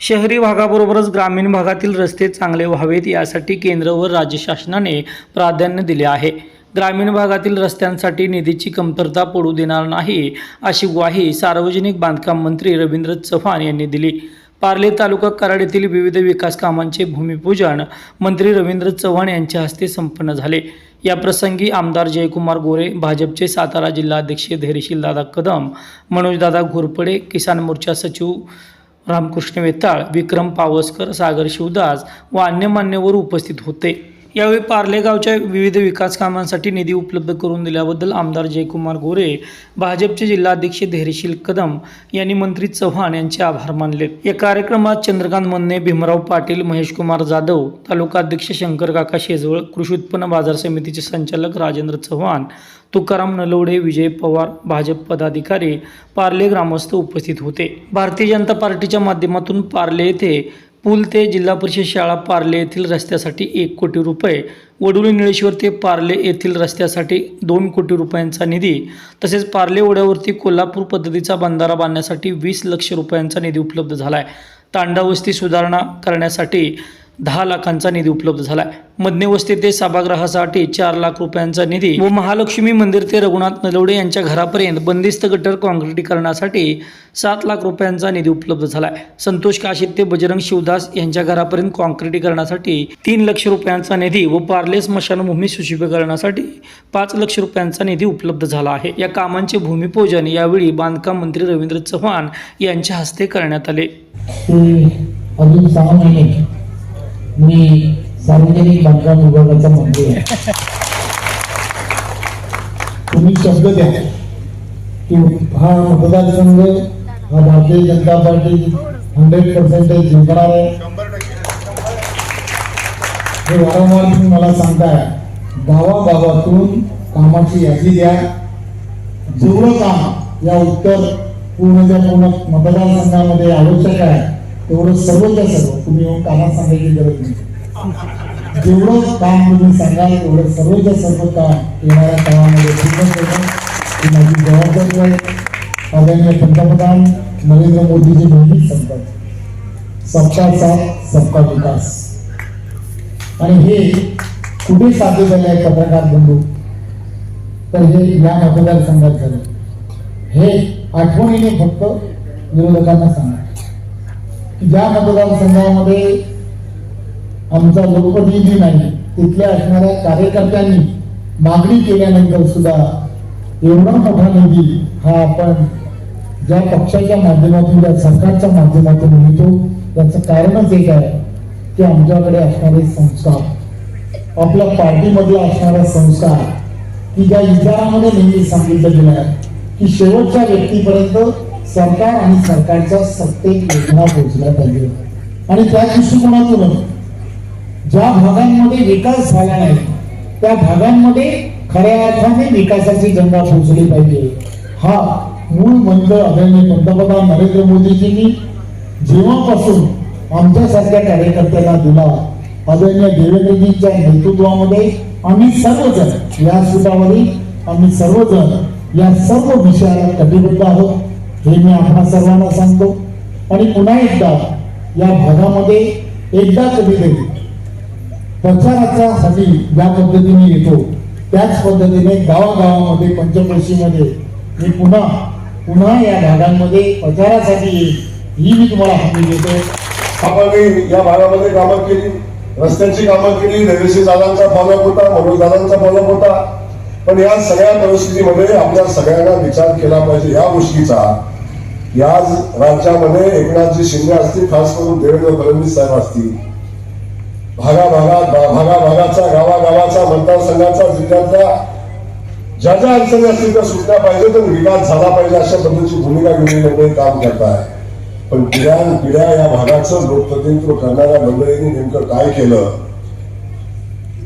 शहरी भागाबरोबरच ग्रामीण भागातील रस्ते चांगले व्हावेत यासाठी केंद्र व राज्य शासनाने प्राधान्य दिले आहे. ग्रामीण भागातील रस्त्यांसाठी निधीची कमतरता पडू देणार नाही अशी ग्वाही सार्वजनिक बांधकाम मंत्री रवींद्र चव्हाण यांनी दिली. पार्ले तालुका कराड येथील विविध विकास कामांचे भूमिपूजन मंत्री रवींद्र चव्हाण यांच्या हस्ते संपन्न झाले. या प्रसंगी आमदार जयकुमार गोरे भाजपचे सातारा जिल्हाध्यक्ष धैर्यशील दादा कदम मनोजदादा घोरपडे किसान मोर्चा सचिव रामकृष्ण वेताळ विक्रम पावसकर सागर शिवदास व अन्य मान्यवर उपस्थित होते. यावेळी पार्ले गावच्या विविध विकास कामांसाठी निधी उपलब्ध करून दिल्याबद्दल आमदार जयकुमार गोरे भाजपचे जिल्हाध्यक्ष धैर्यशील कदम यांनी मंत्री चव्हाण यांचे आभार मानले. या कार्यक्रमात चंद्रकांत मन्ने भीमराव पाटील महेशकुमार जाधव तालुकाध्यक्ष शंकर काका शेजवळ कृषी उत्पन्न बाजार समितीचे संचालक राजेंद्र चव्हाण तुकाराम नलवडे विजय पवार भाजप पदाधिकारी पार्ले ग्रामस्थ उपस्थित होते. भारतीय जनता पार्टीच्या माध्यमातून पार्ले येथे पूल ते जिल्हा परिषद शाळा पार्ले येथील रस्त्यासाठी एक कोटी रुपये वडोली निळेश्वर ते पार्ले येथील रस्त्यासाठी दोन कोटी रुपयांचा निधी तसेच पार्ले ओढ्यावरती कोल्हापूर पद्धतीचा बंधारा बांधण्यासाठी वीस लक्ष रुपयांचा निधी उपलब्ध झाला आहे तांडा वस्ती सुधारणा करण्यासाठी दहा लाखांचा निधी उपलब्ध झाला आहे मधने ते सभागृहासाठी चार लाख रुपयांचा निधी व महालक्ष्मी मंदिर ते रघुनाथ नलवडे यांच्या घरापर्यंत बंदिस्त गटर काँक्रिटीकरणासाठी सात लाख रुपयांचा निधी उपलब्ध झाला आहे संतोष काशीत ते बजरंग शिवदास यांच्या घरापर्यंत काँक्रिटीकरणासाठी तीन लक्ष रुपयांचा निधी व पार्ले स्मशानभूमी सुशोभीकरणासाठी पाच लक्ष रुपयांचा निधी उपलब्ध झाला आहे. या कामांचे भूमिपूजन यावेळी बांधकाम मंत्री रवींद्र चव्हाण यांच्या हस्ते करण्यात आले ते अजून सहा महिने मी सार्वजनिक बांधकाम विभागाचा मंत्री आहे. तुम्ही शब्द द्या. की हा मतदारसंघ हा Bharatiya Janata party hundred percentage जिंकणार आहे. हे वारंवार तुम्ही मला सांगताय. गावागावातून कामाची यादी द्या. जेवढं काम या उत्तर पूर्णच्या पूर्ण मतदारसंघामध्ये आवश्यक आहे तेवढं सर्वच्या सर्व तुम्ही येऊन कामात सांगायची गरज नाही. जेवढं काम तुम्ही सांगाल तेवढं सर्वच्या सर्व काम येणाऱ्या काळामध्ये पूर्ण करणं ही माझी जबाबदारी आहे. आदरणीय पंतप्रधान नरेंद्र मोदीजी नेहमीच सांगतात सबका साथ सबका विकास. आणि हे कुठे साध्य झाले आहे पत्रकार बंधू? तर हे या मतदारसंघात झालं. हे आठवणीने फक्त विरोधकांना सांगा. ज्या मतदारसंघामध्ये आमचा लोकप्रतिनिधी नाही तिथल्या असणाऱ्या कार्यकर्त्यांनी मागणी केल्यानंतर सुद्धा एवढा मोठा निधी हा आपण ज्या पक्षाच्या माध्यमातून ज्या सरकारच्या माध्यमातून मिळतो त्याचं कारणच एक आहे की आमच्याकडे असणारे संस्कार आपल्या पार्टीमधला असणारा संस्कार की ज्या विचारामध्ये नेहमी सांगितलं गेलं आहे की शेवटच्या व्यक्तीपर्यंत सरकार आणि सरकारच्या सत्तेत योजना पोहोचल्या पाहिजे. आणि त्या दृष्टिकोनातून ज्या भागांमध्ये विकास झाला नाही त्या भागांमध्ये खऱ्या अर्थाने विकासाची गंगा पोहोचली पाहिजे. हा मूळ मंत्र आदरणीय पंतप्रधान नरेंद्र मोदीजींनी जेव्हापासून आमच्यासारख्या कार्यकर्त्यांना दिला. आदरणीय देवेंद्रजींच्या नेतृत्वामध्ये आम्ही सर्वजण व्यासपीठावरील आम्ही सर्वजण या सर्व विषयाला कटिबद्ध आहोत. हे मी आपणा सर्वांना सांगतो. आणि पुन्हा एकदा या भागामध्ये एकदा कधीतरी प्रचाराचा हमी ज्या पद्धतीने येतो त्याच पद्धतीने गावागावामध्ये पंचक्रोशीमध्ये मी पुन्हा पुन्हा या भागांमध्ये प्रचारासाठी येईल ही मी तुम्हाला हमी देतो. आपण या भागामध्ये कामं केली. रस्त्यांची कामं केली. रेल्वेशी दादांचा फॉलोअप होता मनोज दादांचा फॉलोअप होता. पण या सगळ्या परिस्थितीमध्ये आपल्या सगळ्यांना विचार केला पाहिजे. या गोष्टीचा या राज्यामध्ये एकनाथजी शिंदे असतील खास करून देवेंद्र फडणवीस साहेब असतील. भागाभागात भागाभागाचा गावागावाचा मतदारसंघाचा जिल्ह्यातल्या ज्या ज्या अडचणी असतील त्या सुटल्या पाहिजे तर विकास झाला पाहिजे अशा पद्धतीची भूमिका घेऊन मंडळी काम करताय पण पिढ्यान पिढ्या या भागाचं लोकप्रतिनिधित्व करणाऱ्या मंडळींनी नेमकं काय केलं?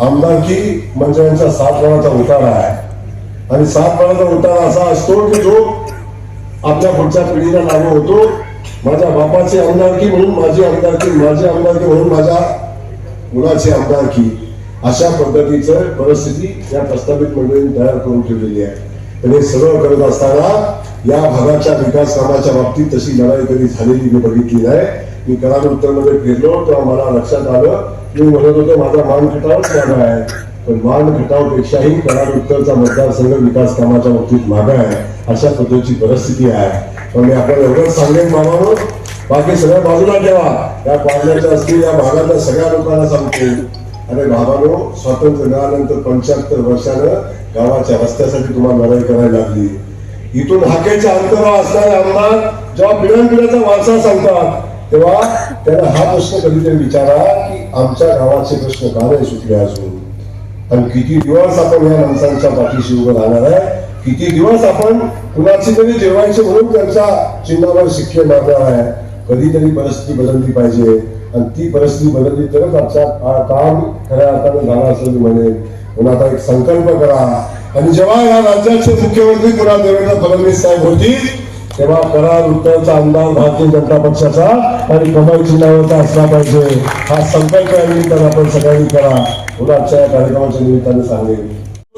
आमदारकी म्हणजे यांचा सात मनाचा उतारा आहे. आणि सात मनाचा उतारा असा असतो की जो आपल्या पुढच्या पिढीला लागू होतो. माझ्या बापाची आमदारकी म्हणून माझी आमदारकी माझी आमदारकी म्हणून माझ्या मुलाची आमदारकी अशा पद्धतीचं परिस्थिती या प्रस्तावित मंडळींनी तयार करून ठेवलेली आहे. पण हे सगळं करत असताना या भागाच्या विकास कामाच्या बाबतीत तशी लढाई कधी झालेली मी बघितली नाही. मी कराड उत्तरमध्ये फिरलो तेव्हा मला लक्षात आलं. मी म्हणत होतो माझा मान खटावच मागा आहे. पण मान खटावपेक्षाही कराड उत्तरचा मतदारसंघ विकास कामाच्या बाबतीत मागा आहे. अशा पद्धतीची परिस्थिती आहे. पण मी आपल्याला एवढंच सांगेन बाबांनो बाकी सगळ्या बाजूला ठेवा. या पाण्याच्या असतील या भागातल्या सगळ्या लोकांना सांगतो. अरे बाबानो स्वातंत्र्य मिळाल्यानंतर पंच्याहत्तर वर्षानं गावाच्या रस्त्यासाठी तुम्हाला लढाई करायला लागली. इथून हाकेच्या अंतरावर असणारे आमदार जेव्हा पिढ्यानपिढ्याचा वारसा सांगतात तेव्हा त्यांना हा प्रश्न कधीतरी विचारा की आमच्या गावाचे प्रश्न का नाही सुटले अजून? आणि किती दिवस आपण या माणसांच्या पाठीशी उभं राहणार आहे? किती दिवस आपण कुणाची तरी जेवायचे म्हणून त्यांच्या चिन्हावर शिक्के मारणार आहे? कधीतरी परिस्थिती बदलली पाहिजे. आणि ती परिस्थिती बदलली तरच आमच्या काम खऱ्या अर्थानं झाला असं मी म्हणेन. म्हणून आता एक संकल्प करा. आणि जेव्हा या राज्याचे मुख्यमंत्री पुन्हा देवेंद्र फडणवीस साहेब होतील तेव्हा करा उत्तरचा आमदार भारतीय जनता पक्षाचा आणि कमल चिन्हावरचा असला पाहिजे. हा संकल्प या तर आपण सगळ्यांनी करा. आजच्या या कार्यक्रमाच्या निमित्ताने सांगेन.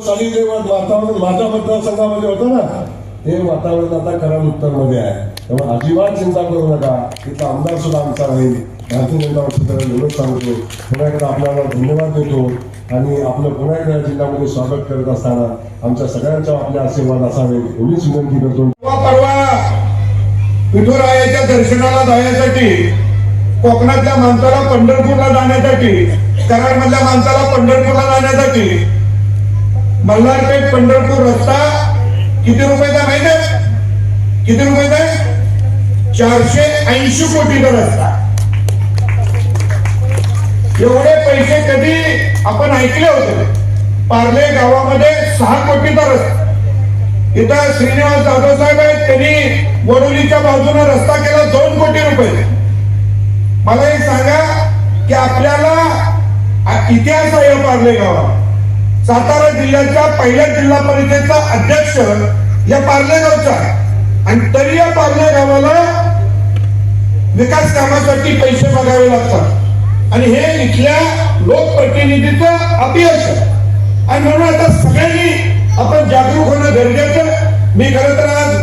साली जे वातावरण माझ्या मतदारसंघामध्ये होतं ना? ते वातावरण आता कराड उत्तरमध्ये आहे. त्यामुळे अजिबात चिंता करू नका. तिथला आमदार सुद्धा आमचा राहील. भारतीय जनता पक्षाला एवढंच सांगतो पुन्हा एकदा आपल्याला धन्यवाद देतो आणि आपलं पुन्हा एकदा या जिल्ह्यामध्ये स्वागत करत असताना आमच्या सगळ्यांच्या आपले आशीर्वाद असावे एवढीच विनंती करतो. परवा परवा विठुरायाच्या दर्शनाला जाण्यासाठी कोकणातल्या माणसाला पंढरपूरला जाण्यासाठी कराडमधल्या माणसाला पंढरपूरला जाण्यासाठी. मल्हारपेठ पंढरपूर रस्ता किती रुपयाचा माहिती आहे? किती रुपयाचा चारशे ऐंशी कोटीचा रस्ता. एवढे पैसे कधी आपण ऐकले होते? पार्ले गावामध्ये सहा कोटीचा रस्ता. इथं श्रीनिवास जाधव साहेब आहेत त्यांनी वडोलीच्या बाजूने रस्ता केला दोन कोटी रुपये. मला एक सांगा की आपल्याला इतिहास आहे या पार्ले गावात. सातारा जिल्ह्याच्या पहिल्या जिल्हा परिषदेचा अध्यक्ष या पार्ले गावचा आणि तरी या पार्ले गावाला विकास कामासाठी पैसे मागावे लागतात. आणि हे इथल्या लोकप्रतिनिधीचं अपयश आणि म्हणून आता सगळ्यांनी आपण जागरूक होणं गरजेचं मी खरं तर आज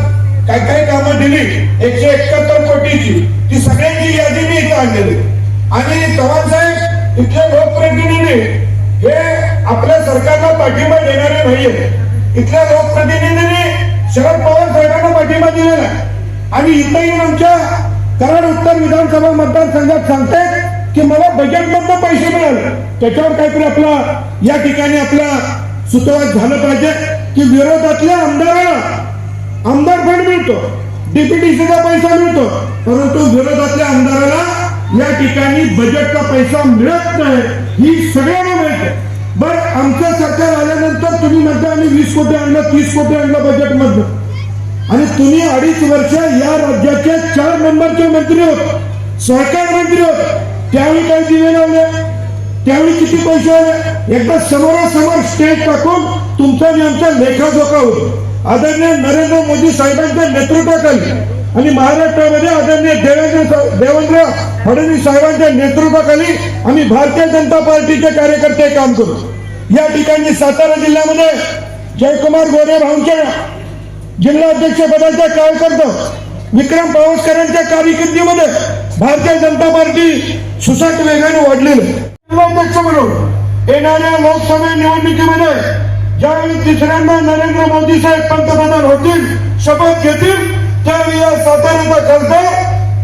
काय काय कामं दिली एकशे एकाहत्तर कोटीची ती सगळ्यांची यादी मी इथं आणलेली आणि चव्हाण साहेब सरकारला पाठिंबा देणारे नाहीये. इथल्या लोकप्रतिनिधींनी शरद पवार साहेबांना पाठिंबा दिलेला आणि इथं येऊन आमच्या कराड उत्तर विधानसभा मतदारसंघात सांगतायत की मला बजेटमधनं पैसे मिळाले. त्याच्यावर काहीतरी आपला या ठिकाणी आपला सुतवाद झालं पाहिजे की विरोधातल्या आमदाराला आमदार फंड मिळतो डीपीटीसीचा पैसा मिळतो परंतु विरोधातल्या आमदाराला या ठिकाणी बजेटचा पैसा मिळत नाही. ही सगळ्यांना मिळते. आमचं सरकार आल्यानंतर तुम्ही म्हणता आम्ही वीस कोटी आणलं तीस कोटी आणलं बजेटमधलं आणि तुम्ही अडीच वर्ष या राज्याचे चार नंबरचे मंत्री होत सहकार मंत्री होत. त्यावेळी काही दिवे लावले त्यावेळी किती पैसे आले एकदा समोरासमोर स्टेज टाकून तुमचा आणि आमचा लेखाजोखा होतो. आदरणीय नरेंद्र मोदी साहेबांच्या नेतृत्वाखाली आणि महाराष्ट्रामध्ये आदरणीय देवेंद्र देवेंद्र फडणवीस साहेबांच्या नेतृत्वाखाली आम्ही भारतीय जनता पार्टीचे कार्यकर्ते काम करू. या ठिकाणी सातारा जिल्ह्यामध्ये जयकुमार गोरे भाऊंच्या जिल्हा अध्यक्ष पदाचा कार्यकर्ता विक्रम पावसकरांच्या कार्यकिर्दीमध्ये भारतीय जनता पार्टी सुसाट वेगाने वाढलेली जिल्हाध्यक्ष म्हणून येणाऱ्या लोकसभा निवडणुकीमध्ये ज्यावेळी तिसऱ्यांदा नरेंद्र मोदी साहेब पंतप्रधान होतील शपथ घेतील त्यावेळी या साताऱ्याचा खासदार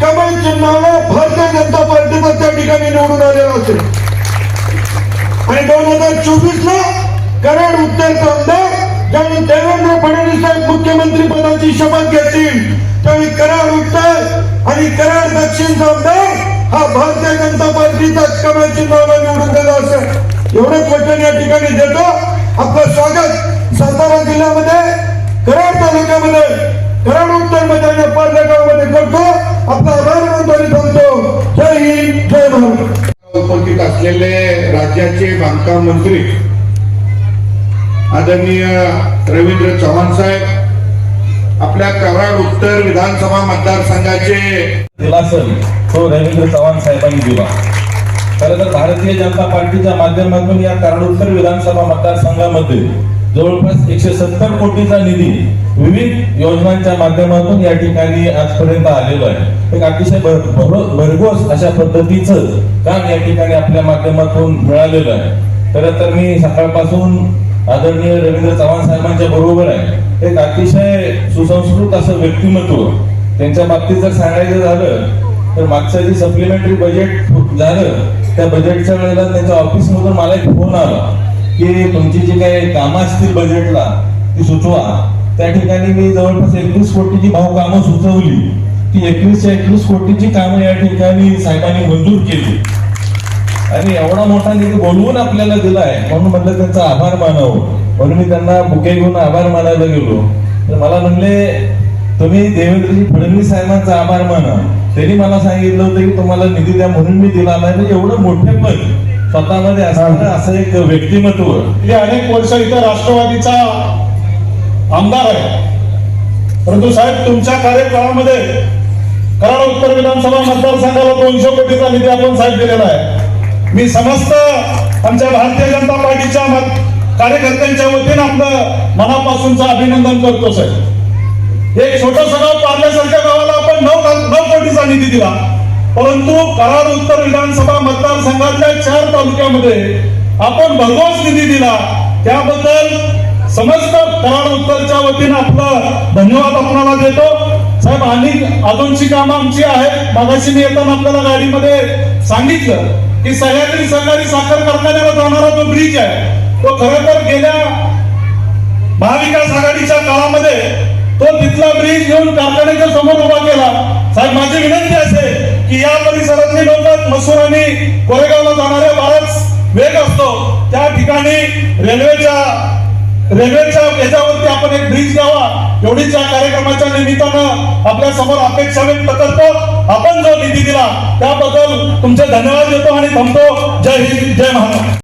कमल चिन्हाला भारतीय जनता पार्टीचा त्या ठिकाणी निवडून आलेला असेल. आणि दोन हजार चोवीस ला कराड उत्तरचा आमदार ज्यावेळी देवेंद्र फडणवीस साहेब मुख्यमंत्री पदाची शपथ घेतील. त्यावेळी कराड उत्तर आणि कराड दक्षिणचा आमदार हा भारतीय जनता पार्टीचा कमल चिन्हावर निवडून गेला असेल. एवढंच वचन या ठिकाणी देतो. आपलं स्वागत सातारा जिल्ह्यामध्ये कराड तालुक्यामध्ये कराड उत्तरमध्ये आणि पार्ले गावामध्ये करतो. आपला आभार मानतो आणि थांबतो जय हिंद जय भारत. उपस्थित असलेले राज्याचे बांधकाम मंत्री आदरणीय रवींद्र चव्हाण साहेब आपल्या कराड उत्तर विधानसभा मतदारसंघाचे दिलासन तो रवींद्र चव्हाण साहेबांनी दिला. खरं तर भारतीय जनता पार्टीच्या माध्यमातून या कराड उत्तर विधानसभा मतदारसंघामध्ये जवळपास एकशे सत्तर कोटीचा निधी विविध योजनांच्या माध्यमातून या ठिकाणी आजपर्यंत आलेलो आहे. एक अतिशय भरघोस अशा पद्धतीचं काम या ठिकाणी आपल्या माध्यमातून मिळालेलं आहे. तर तर मी सकाळपासून आदरणीय रवींद्र चव्हाण साहेबांच्या बरोबर आहे. एक अतिशय सुसंस्कृत असं व्यक्तिमत्व. त्यांच्या बाबतीत जर सांगायचं झालं तर मागचं जे सप्लिमेंटरी बजेट झालं त्या बजेटच्या वेळेला त्यांच्या ऑफिसमधून मला एक फोन आला. की तुमची जी काही कामं असतील बजेटला ती सुचवा. त्या ठिकाणी मी जवळपास एकवीस कोटीची भाव कामं सुचवली. ती एकवीसच्या एकवीस कोटीची कामं या ठिकाणी साहेबांनी मंजूर केली. आणि एवढा मोठा निधी बोलवून आपल्याला दिलाय म्हणून म्हटलं त्यांचा आभार मानव. म्हणून मी त्यांना बुके घेऊन आभार मानायला गेलो. तर मला म्हणले तुम्ही देवेंद्रजी फडणवीस साहेबांचा आभार माना. त्यांनी मला सांगितलं होतं की तुम्हाला निधी द्या म्हणून मी दिला नाही म्हणजे एवढं मोठे पद. स्वतःमध्ये असणारं असं एक व्यक्तिमत्व. गेली अनेक वर्ष इथं राष्ट्रवादीचा आमदार आहे. परंतु साहेब तुमच्या कार्यकाळामध्ये कराड उत्तर विधानसभा मतदारसंघाला दोनशे कोटीचा निधी आपण साहेब दिलेला आहे. मी समस्त आमच्या भारतीय जनता पार्टीच्या कार्यकर्त्यांच्या वतीनं आपलं मनापासूनचं अभिनंदन करतो साहेब. एक छोटस गाव पार्ल्यासारख्या गावाला आपण नऊ नऊ कोटीचा निधी दिला. परंतु कराड उत्तर विधानसभा मतदारसंघातल्या चार तालुक्यामध्ये आपण भरघोस निधी दिला. त्याबद्दल समस्त कराड उत्तरच्या वतीनं आपला धन्यवाद आपणाला देतो. साहेब आणि अजूनची कामं आमची आहेत. मागाशी मी येताना आपल्याला गाडीमध्ये सांगितलं की सह्याद्री सहकारी साखर कारखान्याला जाणारा जो ब्रिज आहे तो खरं तर गेल्या महाविकास आघाडीच्या काळामध्ये तो तिथला ब्रिज घेऊन कारखान्याच्या समोर उभा केला साहेब माझी विनंती असेल की या परिसरातले लोक मसूर आणि कोरेगावला जाणाऱ्या बराच वेग असतो. त्या ठिकाणी रेल्वेच्या रेल्वेच्या याच्यावरती आपण एक ब्रिज घ्यावा. एवढीच या कार्यक्रमाच्या निमित्तानं आपल्यासमोर अपेक्षा व्यक्त करतो. आपण जो निधी दिला त्याबद्दल तुमचे धन्यवाद देतो आणि थांबतो. जय हिंद जय महाराष्ट्र.